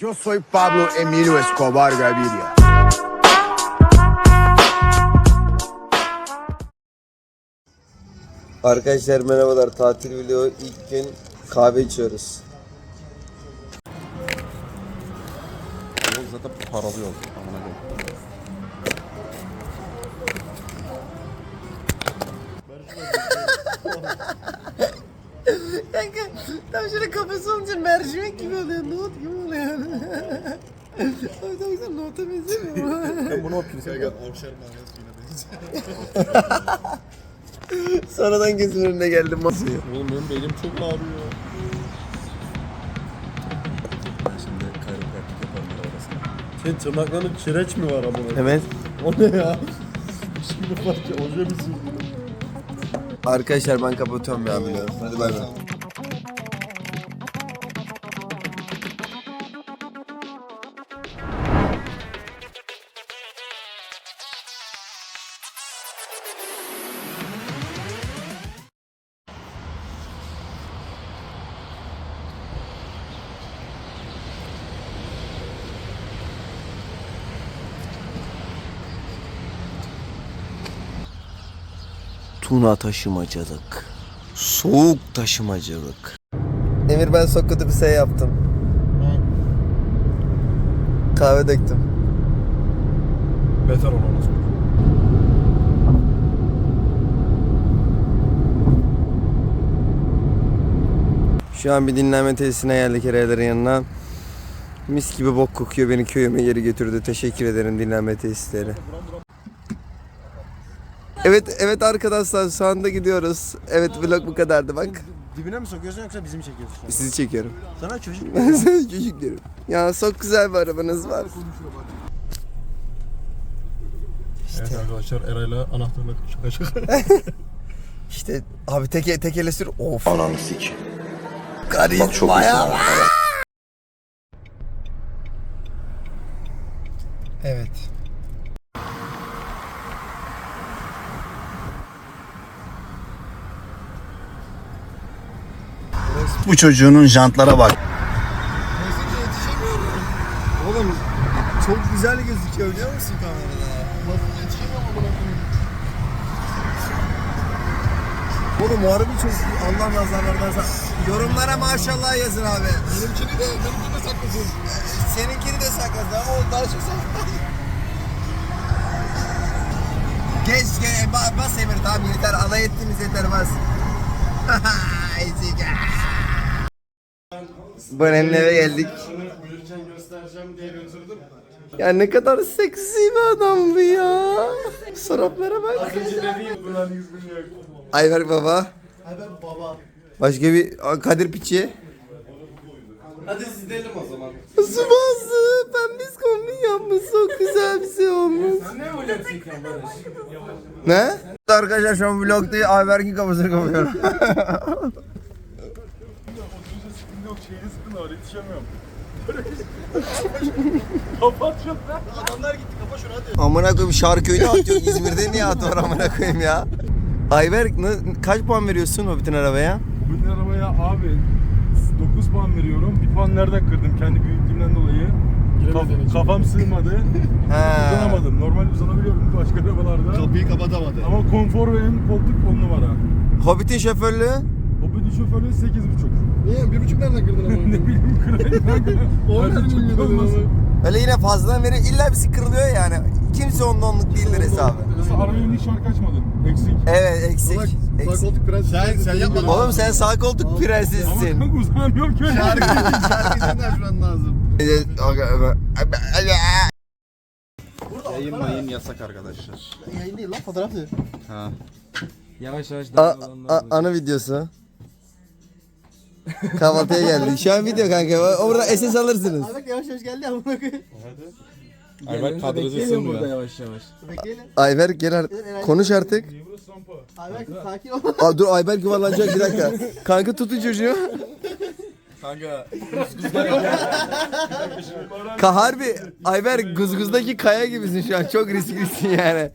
Yo soy Pablo Emilio Escobar Gaviria. Arkadaşlar merhabalar. Tatil video ilk gün kahve içiyoruz. Yol zaten paralı Kanka tam şöyle kafası olunca mercimek gibi oluyor. Nohut gibi oluyor. Abi çok güzel nohuta benzemiyor mu? Ben bunu okuyayım. Sen gel. Sonradan gözümün önüne geldim masaya. Oğlum benim belim çok ağrıyor. Ben şimdi kayropraktik yaparım bir arasında. Senin tırnaklarında kireç mi var amına? Evet. O ne ya? Şimdi fark et. Oje mi sürdün? Arkadaşlar ben kapatıyorum ya biliyorum. Hadi bay bay. Tuna taşımacılık. Soğuk taşımacılık. Emir ben sokudu bir şey yaptım. Kahve döktüm. Beter olamaz. Şu an bir dinlenme tesisine geldik Erayların yanına. Mis gibi bok kokuyor beni köyüme geri götürdü. Teşekkür ederim dinlenme tesisleri. Evet evet arkadaşlar şu anda gidiyoruz. Evet vlog bu kadardı bak. Dibine mi sokuyorsun yoksa bizi mi çekiyorsun? şu an? Sizi çekiyorum. Sana çocuk çocuk diyorum. Ya çok güzel bir arabanız var. Evet arkadaşlar Eray'la anahtarla şaka şaka. İşte abi teke tekele sür. Of. Ananı sik. Karizma ya. Evet. Bu çocuğunun jantlara bak. Oğlum çok güzel gözüküyor biliyor musun kamerada? Oğlum o harbi çok Allah nazarlardan sa- Yorumlara maşallah yazın abi. Benimkini de, benimkini de saklasın. Seninkini de saklasın ama o daha çok saklasın. Geç geç bas Emir tamam yeter alay ettiğimiz yeter bas. Ezik. Bören'in eve geldik. Uyurken göstereceğim diye götürdüm. Ya ne kadar seksi bir adam bu ya. Soraplara bak. Ayber baba. Ayber baba. Başka bir Kadir Piçi. Hadi gidelim o zaman. Subası pembiz kombin yapmış. Çok güzel bir şey olmuş. Ne öyle çekiyorsun Barış? Ne? Arkadaşlar şu an vlogda Ayberk'in kafasını kapıyorum. Yok şeyini var yetişemiyorum. Kapat şunu. Adamlar gitti kapa şunu hadi. amına koyayım Şarköy'de atıyorsun. İzmir'de niye atıyor amına koyayım ya? Ayberk ne- kaç puan veriyorsun o bütün arabaya? Bu arabaya abi 9 puan veriyorum. Bir puan nereden kırdım kendi büyüklüğümden dolayı. Kaf- kafam sığmadı. Ha. Uzanamadım. Normal uzanabiliyorum başka arabalarda. Kapıyı kapatamadı. Ama konfor benim koltuk 10 numara. Hobbit'in şoförlüğü. O bir şoförü 8,5. Niye? Bir buçuk nereden kırdın ama? ne bileyim kırayım kanka. Bilmiyordun olmasın. Öyle yine fazladan veriyor. İlla birisi kırılıyor yani. Kimse onda onluk değildir hesabı. Mesela arabayı hiç şarkı açmadın. Eksik. Evet eksik. Salak, sağ eksik. koltuk prens. Sen, sen yapmadın. Oğlum sen sağ koltuk Ama prensessin. kanka uzanamıyorum ki öyle. Şarkı, şarkıyı açman lazım. Yayın mayın yasak arkadaşlar. Yayın değil lan fotoğraf diyor. Ha. Yavaş yavaş A- a- ana videosu. Kahvaltıya geldik. Şu an video kanka. Orada SS alırsınız. Bak yavaş yavaş geldi amına koyayım. Ayber kadrajı ısınmıyor. yavaş yavaş. Bekleyelim. Ayber gel ar- konuş artık. Bak sakin ol. Aa, dur Ayber yuvarlanacak bir dakika. Kanka tutun çocuğu. Kanka. Ka harbi Ayber guzguzdaki kaya gibisin şu an. Çok risklisin yani.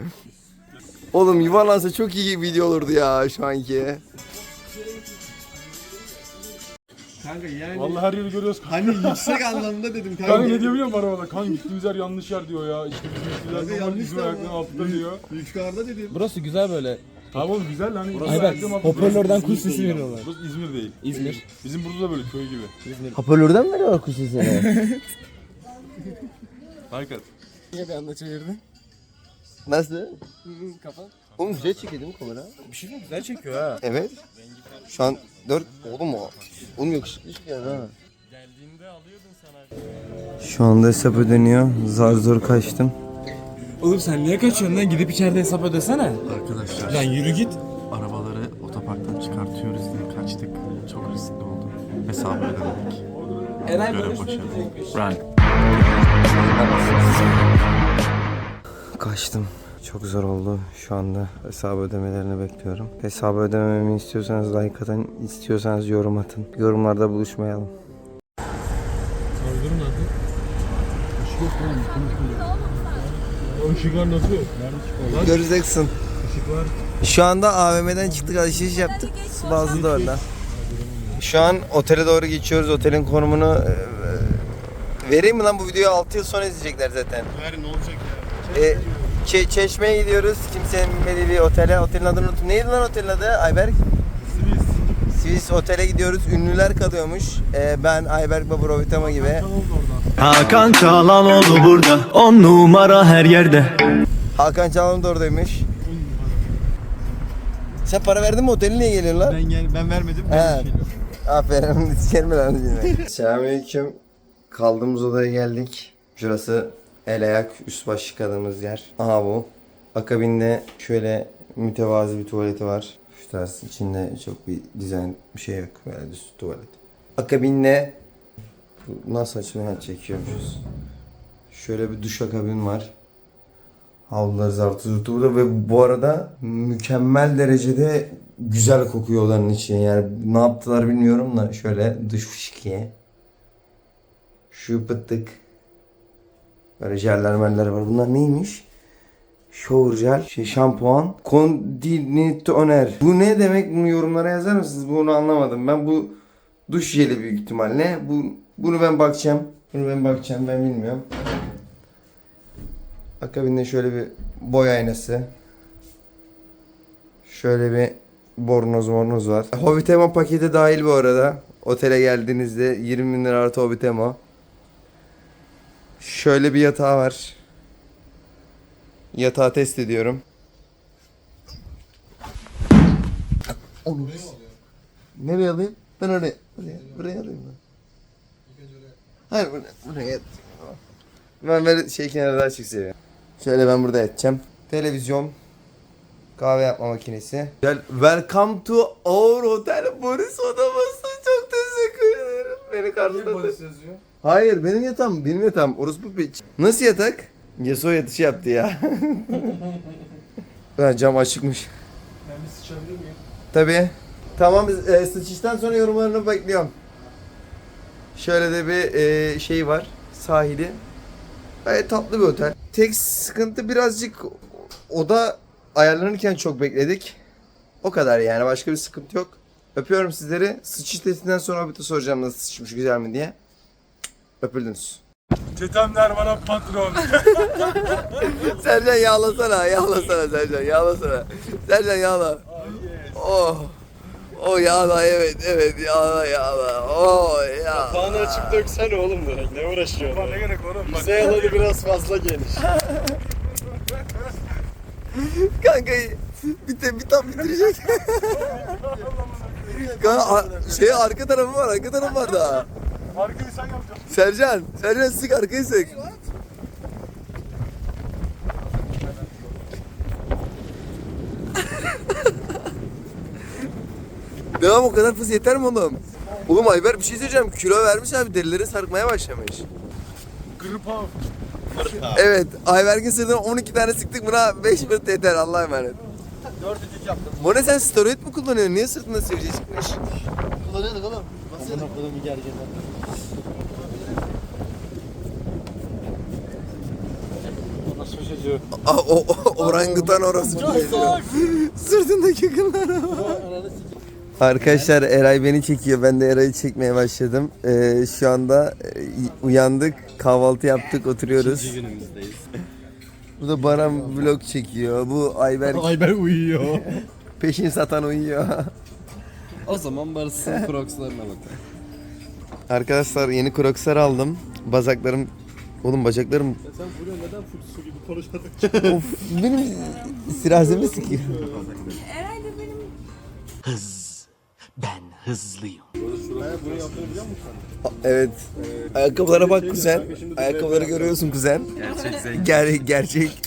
Oğlum yuvarlansa çok iyi video olurdu ya şu anki. Kanka yani. Vallahi her yeri görüyoruz. Hani yüksek anlamda dedim kanka. Kanka ne diyor biliyor musun arabada? Kanka gittiğimiz yer yanlış yer diyor ya. İşte bizim Kanka gittiğimiz yer yanlış bizim da ayakların ama. altında diyor. Yukarıda dedim. Burası güzel böyle. Tamam oğlum güzel lan. Burası Ayber ayakların altında. hoparlörden kuş sesi veriyorlar. Burası İzmir değil. İzmir. Bizim burada da böyle köy gibi. Hoparlörden mi veriyorlar kuş sesini? Hakikat. Niye bir anda çevirdin? Nasıl? Kafa. Oğlum güzel çekiyor değil mi kamera? Bir şey mi? Güzel çekiyor ha. Evet. Şu an 4 oğlum o. Oğlum yakışıklı çıkıyor ha. Şu anda hesap ödeniyor. Zar zor kaçtım. Oğlum sen niye kaçıyorsun lan? Gidip içeride hesap ödesene. Arkadaşlar Lan yürü git. arabaları otoparktan çıkartıyoruz diye kaçtık. Çok riskli oldu. Hesabı ödemedik. Eray böyle başarılı. Rank. Kaçtım. Çok zor oldu. Şu anda hesabı ödemelerini bekliyorum. Hesabı ödememi istiyorsanız like atın, istiyorsanız yorum atın. Yorumlarda buluşmayalım. O ışıklar nasıl? Nerede çıkıyor? Göreceksin. Şu anda AVM'den çıktık alışveriş yaptık. Bazı da orada. Şu an otele doğru geçiyoruz. Otelin konumunu e, vereyim mi lan bu videoyu 6 yıl sonra izleyecekler zaten. Ver ne olacak ya? E, Çe- Çeşme'ye gidiyoruz. Kimsenin bilmediği bir otele. Otelin adını unuttum. Neydi lan otelin adı Ayberk? Swiss Otel'e gidiyoruz. Ünlüler kalıyormuş. E, ben Ayberk Baba Rovitama gibi. Hakan Çalanoğlu burada On numara her yerde Hakan Çalhanoğlu da oradaymış. Sen para verdin mi oteli niye geliyorsun lan? Ben gel ben vermedim. He. Aferin. Sikerim lan. Selamünaleyküm. Kaldığımız odaya geldik. Şurası el ayak üst baş yıkadığımız yer. Aha bu. Akabinde şöyle mütevazi bir tuvaleti var. Şu tarz içinde çok bir dizayn bir şey yok. Böyle düz tuvalet. Akabinde bu nasıl açılıyor? Çekiyormuşuz. Şöyle bir duş akabin var. Havluları zartı zurtu burada ve bu arada mükemmel derecede güzel kokuyor odanın içi. Yani ne yaptılar bilmiyorum da şöyle dış fışkiye. Şu pıttık. Böyle jeller meller var. Bunlar neymiş? Shower gel, şey, şampuan, konditoner. Bu ne demek? Bunu yorumlara yazar mısınız? Bunu anlamadım. Ben bu duş jeli büyük ihtimalle. Bu, bunu ben bakacağım. Bunu ben bakacağım. Ben bilmiyorum. Akabinde şöyle bir boy aynası. Şöyle bir bornoz mornoz var. Hobbitemo paketi dahil bu arada. Otele geldiğinizde 20 bin lira artı Hobbitemo. Şöyle bir yatağı var. Yatağı test ediyorum. Nereye alayım? Ben oraya. Buraya, buraya alayım ben. Hayır buraya, buraya yat. Ben böyle şey kenara daha çok seviyorum. Şöyle ben burada yatacağım. Televizyon. Kahve yapma makinesi. Gel. Welcome to our hotel. Boris odamızı çok teşekkür ederim. Beni karşıladı. yazıyor? Hayır benim yatağım. Benim yatağım. Orospu piç. Nasıl yatak? Yaso yatışı yaptı ya. ha, cam açıkmış. Ben bir sıçabilir miyim? Tabii. Tamam biz e, sıçıştan sonra yorumlarını bekliyorum. Şöyle de bir e, şey var. Sahili. Gayet tatlı bir otel. Tek sıkıntı birazcık oda ayarlanırken çok bekledik. O kadar yani başka bir sıkıntı yok. Öpüyorum sizleri. Sıçış testinden sonra bir de soracağım nasıl sıçmış güzel mi diye. Öpüldünüz. Çetemler bana patron. Sercan yağlasana, yağlasana Sercan, yağlasana. Sercan yağla. Oh. Oh yağla evet evet yağla yağla. Oh ya. Bana açıp döksene oğlum direkt. Ne uğraşıyorsun? Ulan ne gerek oğlum? Bak, Bize alanı biraz fazla geniş. Kanka bir, de, bir tam bitirecek. Kanka a- şey arka tarafı var arka tarafı var daha. Arkayı sen yapacaksın. Sercan, Sercan sık arkayı sık. Devam o kadar fıs yeter mi oğlum? Oğlum Ayber bir şey söyleyeceğim. Kilo vermiş abi derileri sarkmaya başlamış. Gırpav. Evet Ayberk'in sırtına 12 tane sıktık buna 5 fırt yeter Allah'a emanet. 4 yaptım. Bu ne sen steroid mi kullanıyorsun? Niye sırtında sivilce çıkmış? Kullanıyorduk oğlum. Amına kodumu gergedan. Nasıl şey Aa, o, o orangutan orası. Sırtındaki kıllara bak. Arkadaşlar Eray beni çekiyor. Ben de Eray'ı çekmeye başladım. Ee, şu anda e, uyandık, kahvaltı yaptık, oturuyoruz. günümüzdeyiz. Bu da Baran vlog çekiyor. Bu Ayber Ayber uyuyor. peşin satan uyuyor. O zaman Barış'ın crocslarına bak. Arkadaşlar yeni crocslar aldım. Bazaklarım Oğlum bacaklarım Sen buraya neden full su gibi konuşmadın? of benim sirazemi sikiyor. Herhalde benim Ben hızlıyım Evet. Ayakkabılara bak kuzen. Ayakkabıları görüyorsun kuzen. Gerçek zevk. Ger gerçek.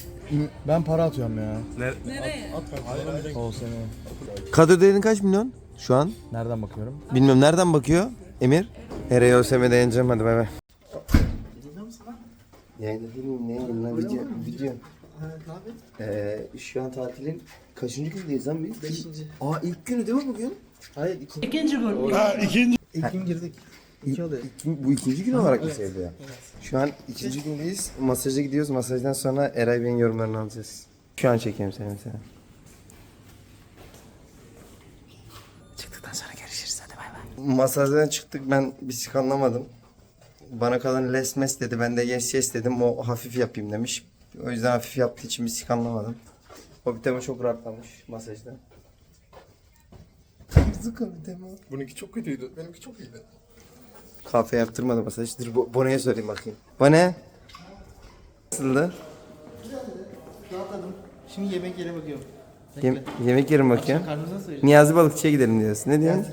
Ben para atıyorum ya. nereye? O sene. Kadro değerin kaç milyon şu an? Nereden bakıyorum? Bilmiyorum nereden bakıyor Emir? Nereye ÖSM'de hadi bay bay. Yayında değilim ne yayın lan video video. Ee, şu an tatilin kaçıncı gündeyiz lan biz? Beşinci. Aa ilk günü değil mi bugün? Hayır ikinci. İkinci gün. İlk gün girdik. İki oluyor. İki- bu ikinci gün olarak mı sevdi ya? Şu an ikinci gündeyiz. Masaja gidiyoruz. Masajdan sonra Eray Bey'in yorumlarını alacağız. Şu an çekeyim seni mesela. Masajdan çıktık ben bir sik anlamadım. Bana kalan les mes dedi. Ben de yes yes dedim. O hafif yapayım demiş. O yüzden hafif yaptığı için bir sik anlamadım. O biteme çok rahatlamış masajda. Zıkı biteme. Bununki çok kötüydü. Benimki çok iyiydi. Kahve yaptırmadı masaj. Dur Bo- Bone'ye sorayım bakayım. Bone. Nasıldı? Şimdi yemek yere bakıyorum. Yem- yemek yerim bakayım. Karnınıza Niyazi Balıkçı'ya gidelim diyorsun. Ne diyorsun?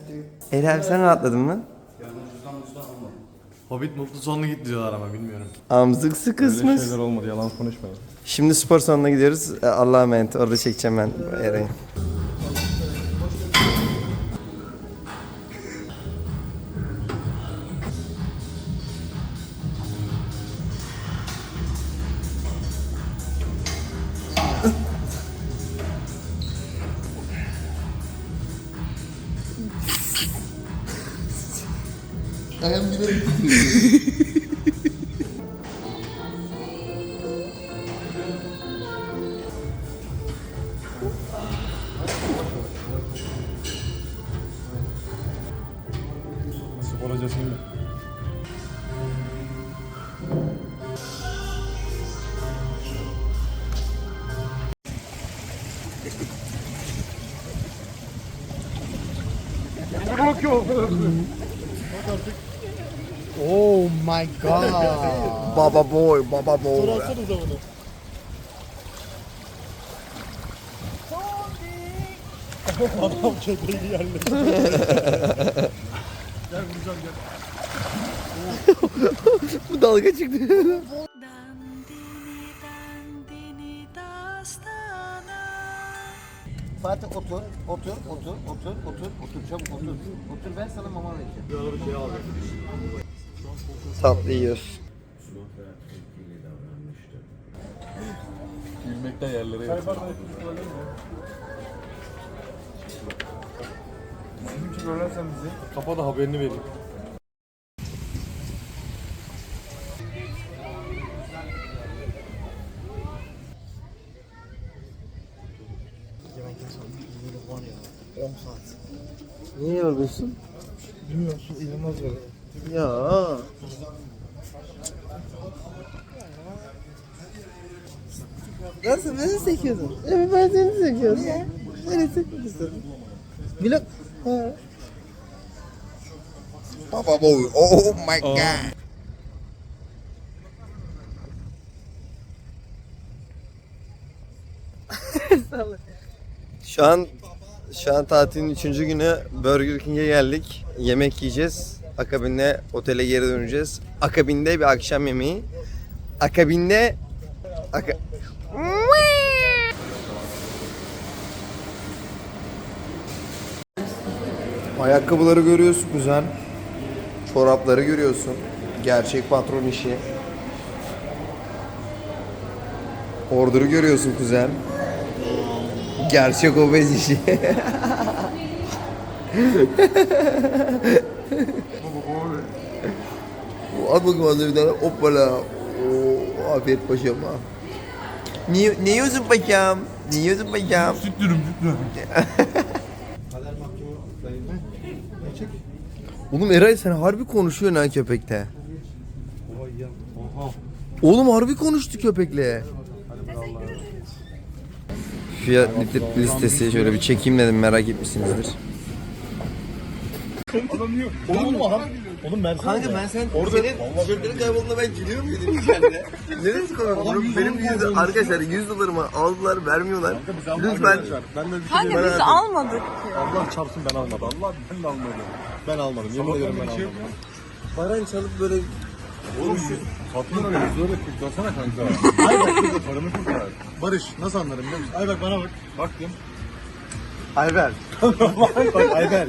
Ela abi sen rahatladın mı? Hobbit mutlu sonlu git diyorlar ama bilmiyorum. Amzık sıkısmış. Şeyler olmadı yalan konuşmayın. Şimdi spor salonuna gidiyoruz. E, Allah'a emanet. Orada çekeceğim ben Eray'ı. Oh my god. Baba boy, baba boy. Atsanıza bunu. Adam köpeği yerle. Bu dalga çıktı. Fatih otur, otur, otur, otur, otur, otur, çabuk otur. Otur ben sana mama vereceğim. Tatlı yiyoruz. Gülmekten yerlere yatıyor. Bizimki bölersen bizi. Kapa da haberini vereyim. Niye yorgunsun? Bilmiyorum su inanılmaz böyle. Ya. Nasıl beni sekiyorsun? Evet ben seni sekiyorum. Beni sekiyorsun. Vlog. Baba boy. Oh my god. Şu an şu an tatilin üçüncü günü Burger King'e geldik. Yemek yiyeceğiz. Akabinde otele geri döneceğiz. Akabinde bir akşam yemeği. Akabinde aka... Ayakkabıları görüyorsun kuzen. Çorapları görüyorsun. Gerçek patron işi. Order'ı görüyorsun kuzen. Gerçek obez işi. Al bakayım az bir tane. Hoppala. Oo, afiyet paşam ha. Ne, ne yiyorsun paşam? Ne yiyorsun paşam? Süt dürüm süt dürüm. Kader mahkumu Oğlum Eray sen harbi konuşuyorsun ha köpekte. Oğlum harbi konuştu köpekle. Fiyat listesi şöyle bir çekeyim dedim merak etmişsinizdir. Kanka ben sen senin tişörtlerin kaybolduğunda ben gülüyor muydum içeride? Neresi komik? Benim yüzde arkadaşlar 100 dolarımı aldılar vermiyorlar. Lütfen. Kanka biz almadık. Allah çarpsın ben almadım. Allah ben de almadım. Ben almadım. Yemin ederim ben almadım. Paran çalıp böyle Oğlum satın öyle yüzüne kurtarsana kanka. Burada paramı kurtar. Barış nasıl anlarım biliyor musun? Ay bak bana bak. Baktım. Ayber. bak Ayber.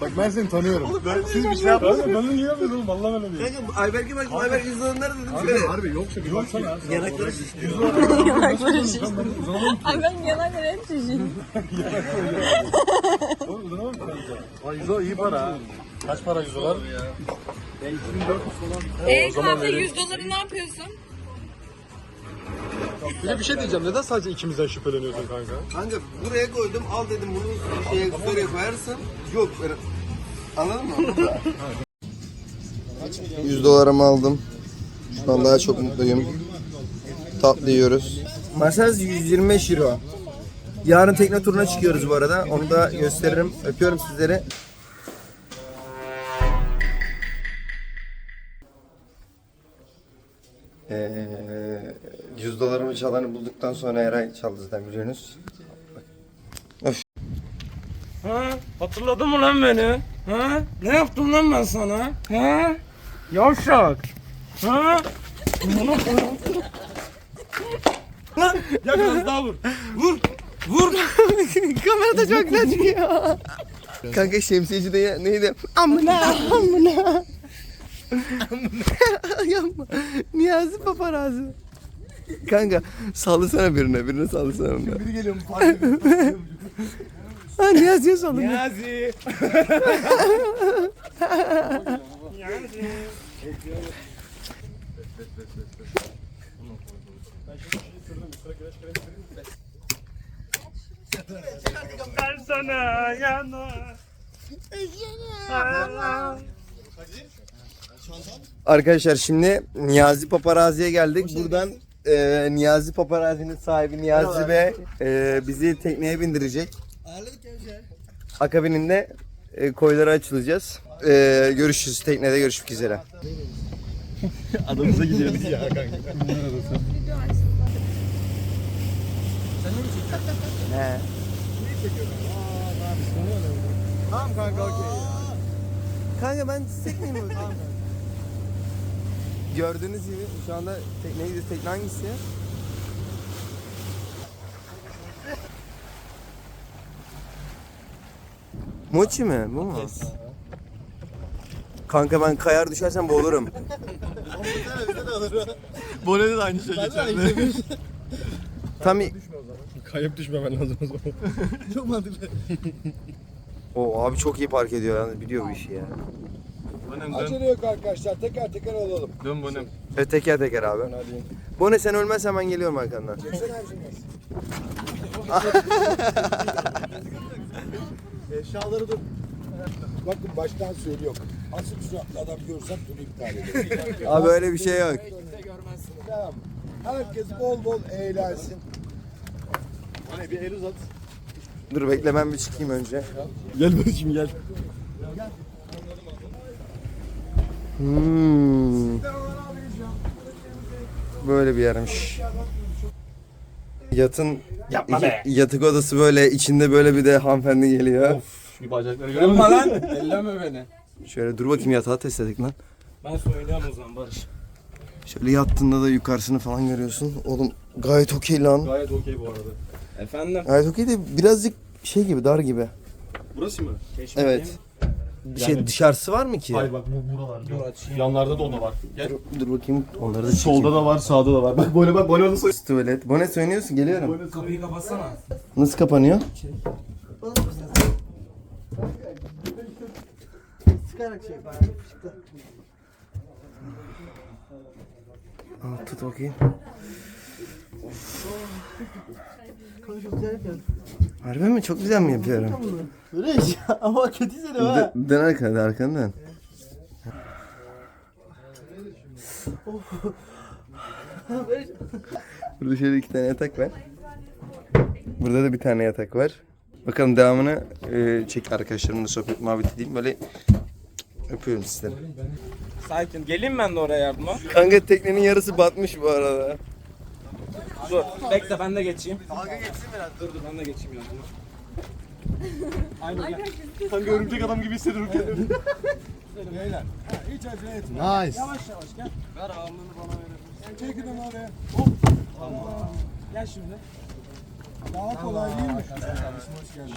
Bak ben seni tanıyorum. ben, Siz bir şey yapmadınız. Ben de niye yapıyorsun oğlum? Vallahi ben değilim. Kanka Ayberk'e bak Ayberk nerede dedim Harbi, harbi yoksa bir baksana. Yanakları şişti. Yanakları şişti. Ay ben yanakları hep şişti. Oğlum uzanamam ki kanka. Ay yüzü iyi para. Kaç para yüzü var? Eee kanka 100 doları ne yapıyorsun? Bir de bir şey diyeceğim. Neden sadece ikimizden şüpheleniyorsun kanka? Kanka buraya koydum al dedim bunu şeye story'e koyarsın. Yok böyle. Anladın mı? 100 dolarımı aldım. Şu an daha çok mutluyum. Tatlı yiyoruz. Masaj 125 euro. Yarın tekne turuna çıkıyoruz bu arada. Onu da gösteririm. Öpüyorum sizleri. Ee, 100 dolarımı çalanı bulduktan sonra Eray çaldı zaten biliyorsunuz. Ha? Hatırladın mı lan beni? Ha? Ne yaptım lan ben sana? Ha? Yavşak. Ha? Bunu Lan ya biraz daha vur. Vur. Vur. Kamerada çok net çıkıyor. Kanka şemsiyeci de ya, neydi? Amına amına. Yapma. Niyazi paparazzi. Kanka sallasana birine, birine sallasana onu. Biri geliyor mu? ha Niyazi'ye sallın. Niyazi. Ben sana yana. Arkadaşlar şimdi Niyazi Paparazzi'ye geldik. Buradan e, Niyazi Paparazzi'nin sahibi Niyazi Bey e, bizi tekneye bindirecek. Akabininde e, koylara açılacağız. E, görüşürüz. Teknede görüşmek üzere. Adamıza gidiyoruz ya kanka. He. Tamam kanka okey. Kanka ben tekneyim mi? Gördüğünüz gibi şu anda tekneye gidiyoruz. Tekne hangisi? Mochi mi? Bu mu? Kanka ben kayar düşersem boğulurum. Bone'de de aynı şey geçerli. Tam Kayıp düşmemen lazım o zaman. Çok mantıklı. o abi çok iyi park ediyor yani biliyor bu işi ya. Bonem dön. Acele yok arkadaşlar. Teker teker alalım. Dön bonem. Evet teker teker abi. Bone sen ölmezsen ben geliyorum arkandan. Eşyaları da... Bakın baştan söylüyorum. Asık suratlı adam görsem turu iptal ederim. Abi öyle bir şey yok. Tamam. Herkes bol bol eğlensin. Hani bir el uzat. Dur bekle ben bir çıkayım önce. Gel bakayım gel. Hmm. Böyle bir yermiş. Yatın y- yatık odası böyle içinde böyle bir de hanımefendi geliyor. Bir bacakları görüyor Yapma musun? lan. Elleme beni. Şöyle dur bakayım yatağı test edelim lan. Ben söyleyeyim o zaman Barış. Şöyle yattığında da yukarısını falan görüyorsun. Oğlum gayet okey lan. Gayet okey bu arada. Efendim? Gayet okey de birazcık şey gibi dar gibi. Burası mı? Keşke Evet. Şey dışarısı var mı ki? Hayır bak bu buralar. Yanlarda da oda var. Gel. Dur bakayım onları da çekeyim. Solda da var, sağda da var. Bak böyle bak böyle soy. Tuvalet. Bone söylüyorsun geliyorum. Kapıyı kapatsana. Nasıl kapanıyor? Aa, tut bakayım. Harbi mi? Çok güzel mi yapıyorum? Barış ama kötü seni Dön, dön arkana, arkandan. Burada şöyle iki tane yatak var. Burada da bir tane yatak var. Bakalım devamını e, çek arkadaşlarımla sohbet muhabbet edeyim. Böyle öpüyorum sizleri. Sakin. Geleyim ben de oraya yardıma. Kanka teknenin yarısı batmış bu arada. Dur. Bekle ben de geçeyim. Dalga geçsin biraz. Dur dur ben de geçeyim yardıma. Aynen gel. Kanka örümcek adam gibi hissediyorum kendimi. Beyler. Ha, hiç acele etme. Nice. Yavaş yavaş gel. Ver ağırlığını bana verebilirsin. Çek gidin oraya. Hop. Tamam. Gel şimdi. Daha kolay değil mi? Hoş geldin.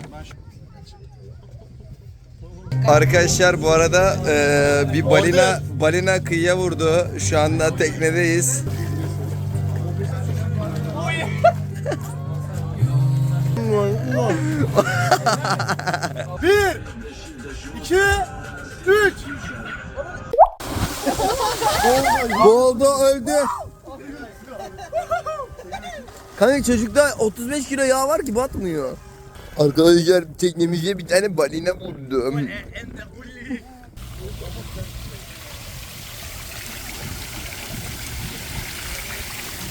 Arkadaşlar bu arada e, bir balina balina kıyıya vurdu. Şu anda teknedeyiz. Boğuldu öldü. Kanka çocukta 35 kilo yağ var ki batmıyor. Arkadaşlar teknemize bir tane balina vurdum.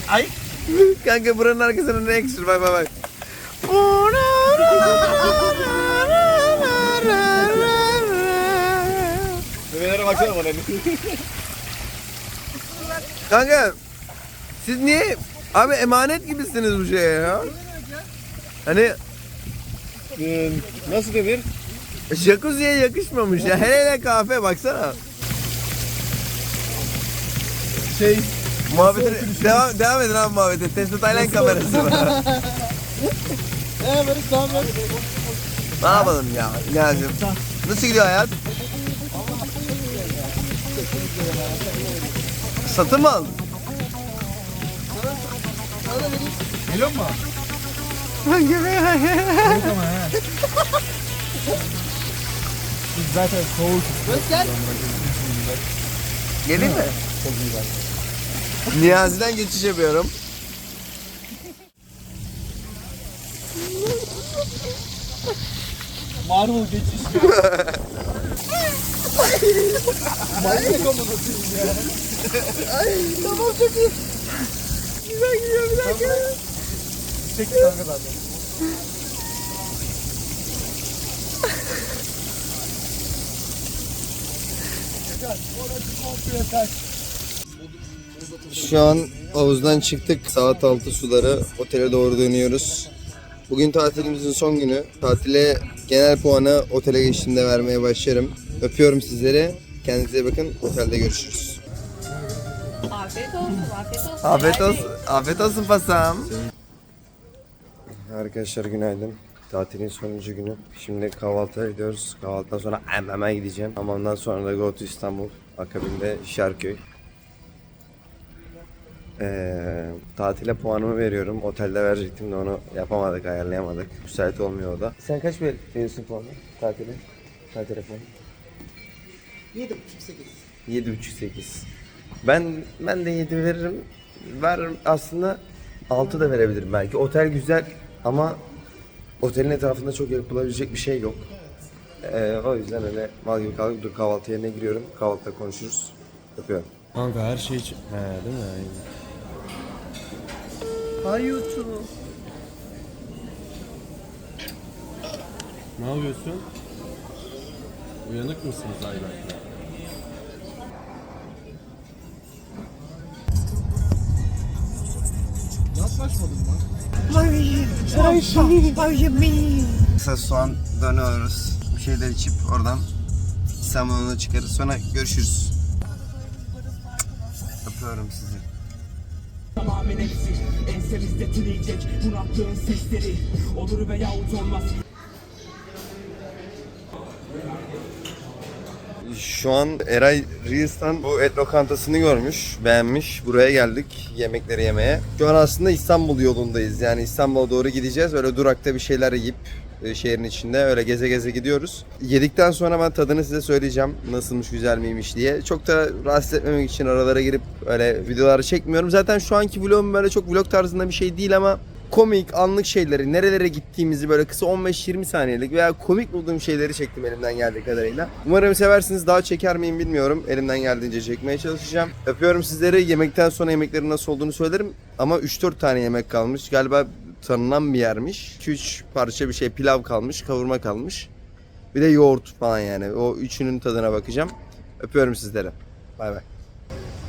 Ay. Kanka buranın arkasına ne eksir bak bak bak. Memelere baksana bana. Kanka siz niye abi emanet gibisiniz bu şeye ya? Hani Ee, Nasıl denir? jacuzziye yakışmamış ya. Hele hele kahve baksana. Şey, Muhabbeti devam, devam edin abi muhabbeti. Tesla Tayland kamerası var. Ee ne yapalım ya Nihal'cim? Nasıl gidiyor hayat? Satın mı aldın? Geliyor mu? Biz zaten soğuk. Barış gel. Geleyim mi? Niyazi'den geçiş yapıyorum. Marvel geçiş. Çek kanka zaten. Şu an havuzdan çıktık. Saat 6 suları. Otele doğru dönüyoruz. Bugün tatilimizin son günü. Tatile genel puanı otele geçtiğimde vermeye başlarım. Öpüyorum sizleri. Kendinize iyi bakın. Otelde görüşürüz. Afiyet olsun, afiyet olsun. Afiyet olsun. Afiyet olsun pasam. Arkadaşlar günaydın. Tatilin sonuncu günü. Şimdi kahvaltıya gidiyoruz. Kahvaltıdan sonra hemen gideceğim. Hamamdan sonra da Go to İstanbul. Akabinde Şarköy. Ee, tatile puanımı veriyorum. Otelde verecektim de onu yapamadık, ayarlayamadık. Müsait olmuyor o da. Sen kaç veriyorsun puanı tatile? Tatile puanı? 7.5-8. 7.5-8. Ben ben de 7 veririm. Veririm aslında 6 da verebilirim belki. Otel güzel ama otelin etrafında çok yapılabilecek bir şey yok. Ee, o yüzden öyle mal gibi kaldık. Dur kahvaltı yerine giriyorum. Kahvaltıda konuşuruz. Öpüyorum. Kanka her şey için... He değil mi? Ay YouTube. Ne yapıyorsun? Uyanık mısınız Ayberk'le? Kısa soğan dönüyoruz. Bir şeyler içip oradan İstanbul'a çıkarız. Sonra görüşürüz. Öpüyorum sizi. Tamamen eksik Ensemizde tüneyecek Bu raptığın sesleri Olur veyahut olmaz Şu an Eray Reels'tan bu et lokantasını görmüş, beğenmiş. Buraya geldik yemekleri yemeye. Şu an aslında İstanbul yolundayız. Yani İstanbul'a doğru gideceğiz. Öyle durakta bir şeyler yiyip e, şehrin içinde. Öyle geze geze gidiyoruz. Yedikten sonra ben tadını size söyleyeceğim. Nasılmış, güzel miymiş diye. Çok da rahatsız etmemek için aralara girip öyle videoları çekmiyorum. Zaten şu anki vlogum böyle çok vlog tarzında bir şey değil ama komik, anlık şeyleri, nerelere gittiğimizi böyle kısa 15-20 saniyelik veya komik bulduğum şeyleri çektim elimden geldiği kadarıyla. Umarım seversiniz. Daha çeker miyim bilmiyorum. Elimden geldiğince çekmeye çalışacağım. Öpüyorum sizleri. Yemekten sonra yemeklerin nasıl olduğunu söylerim. Ama 3-4 tane yemek kalmış. Galiba tanınan bir yermiş. 2-3 parça bir şey pilav kalmış, kavurma kalmış. Bir de yoğurt falan yani. O üçünün tadına bakacağım. Öpüyorum sizleri. Bay bay.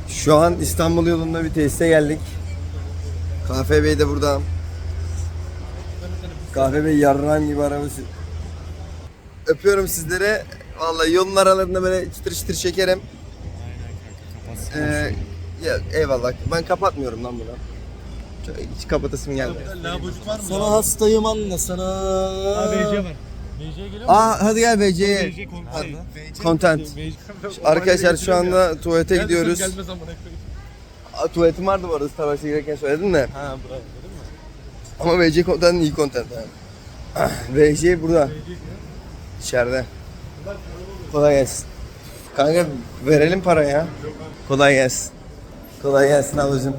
Şu an İstanbul yolunda bir tesise geldik. Bey de burada. Kahve Bey yarran gibi arabası. Öpüyorum sizlere. Vallahi yolun aralarında böyle çıtır çıtır çekerim. Ee, ya, eyvallah. Ben kapatmıyorum lan bunu. Çok- Hiç kapatasım geldi. Sana hastayım anne sana. Aa hadi gel BC'ye. Content. Arkadaşlar şu anda tuvalete gidiyoruz. Aa, tuvaletim vardı bu arada Starbucks'a girerken söyledin de. Ha bravo. Ama VC content iyi content yani. VC burada. İçeride. Kolay gelsin. Kanka verelim para ya. Kolay gelsin. Kolay gelsin ablacığım.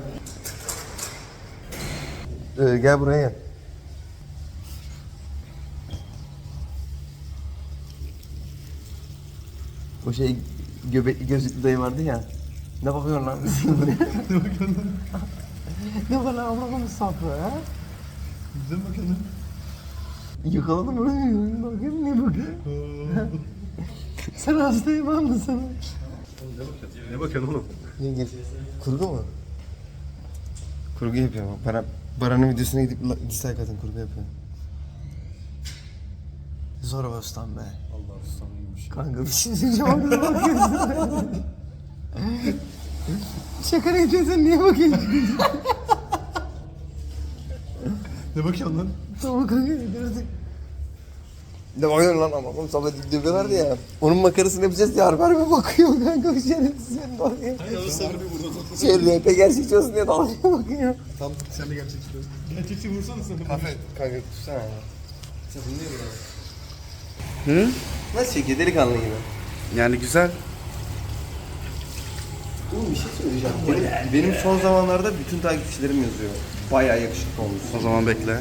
Ee, gel buraya gel. O şey göbekli gözlüklü dayı vardı ya. Ne bakıyorsun lan? ne bakıyorsun? ne var lan Allah'ım sapı ha? Bize bakalım. Yakaladım mı? Bakayım ne bakıyor? Sen hastayım var mı sana? Ne bakıyorsun oğlum? Gel gel. Kurgu mu? Kurgu yapıyor. Para, Baran'ın videosuna gidip la- dislike atın kurgu yapıyor. Zor Bostan be. Allah ustamıymış. Kanka bir şey söyleyeceğim orada bakıyorsun. Şaka ne yapıyorsun? Niye bakıyorsun? Ne bakıyorsun lan? Tamam kanka gidiyoruz. Ne bakıyorsun lan ama oğlum sabah diyorlardı ya. Onun makarasını yapacağız diye harbi harbi bakıyor kanka bir şerefsiz yani bakıyor. Sarı bir burada. Şey RP gerçekçi olsun diye dalga bakıyor. Tam sen de gerçekçi Gerçekçi vursana sen. Kafe. Kanka tutsana ya. Sen niye böyle? Hı? Nasıl çekiyor delikanlı gibi? Yani güzel. Oğlum bir şey söyleyeceğim. Benim, benim son zamanlarda bütün takipçilerim yazıyor. Bayağı yakışıklı olmuşsun. O zaman bekle.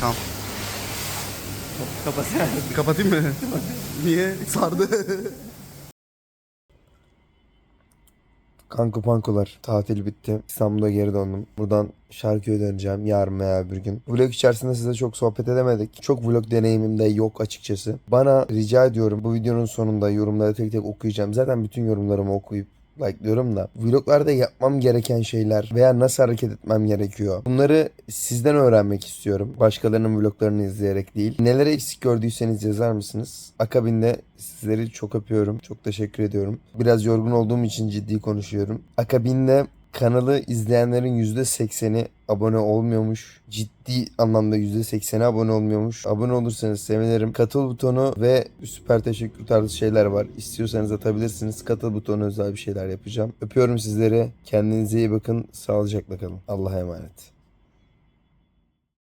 Tamam. Kapat Kapatayım mı? Niye? Sardı. Kanka pankolar tatil bitti. İstanbul'a geri döndüm. Buradan Şarköy'e döneceğim yarın veya bir gün. Vlog içerisinde size çok sohbet edemedik. Çok vlog deneyimim de yok açıkçası. Bana rica ediyorum bu videonun sonunda yorumları tek tek okuyacağım. Zaten bütün yorumlarımı okuyup like'lıyorum da vloglarda yapmam gereken şeyler veya nasıl hareket etmem gerekiyor. Bunları sizden öğrenmek istiyorum. Başkalarının vloglarını izleyerek değil. Nelere eksik gördüyseniz yazar mısınız? Akabinde sizleri çok öpüyorum. Çok teşekkür ediyorum. Biraz yorgun olduğum için ciddi konuşuyorum. Akabinde kanalı izleyenlerin %80'i abone olmuyormuş. Ciddi anlamda %80'i abone olmuyormuş. Abone olursanız sevinirim. Katıl butonu ve süper teşekkür tarzı şeyler var. İstiyorsanız atabilirsiniz. Katıl butonu özel bir şeyler yapacağım. Öpüyorum sizleri. Kendinize iyi bakın. Sağlıcakla kalın. Allah'a emanet.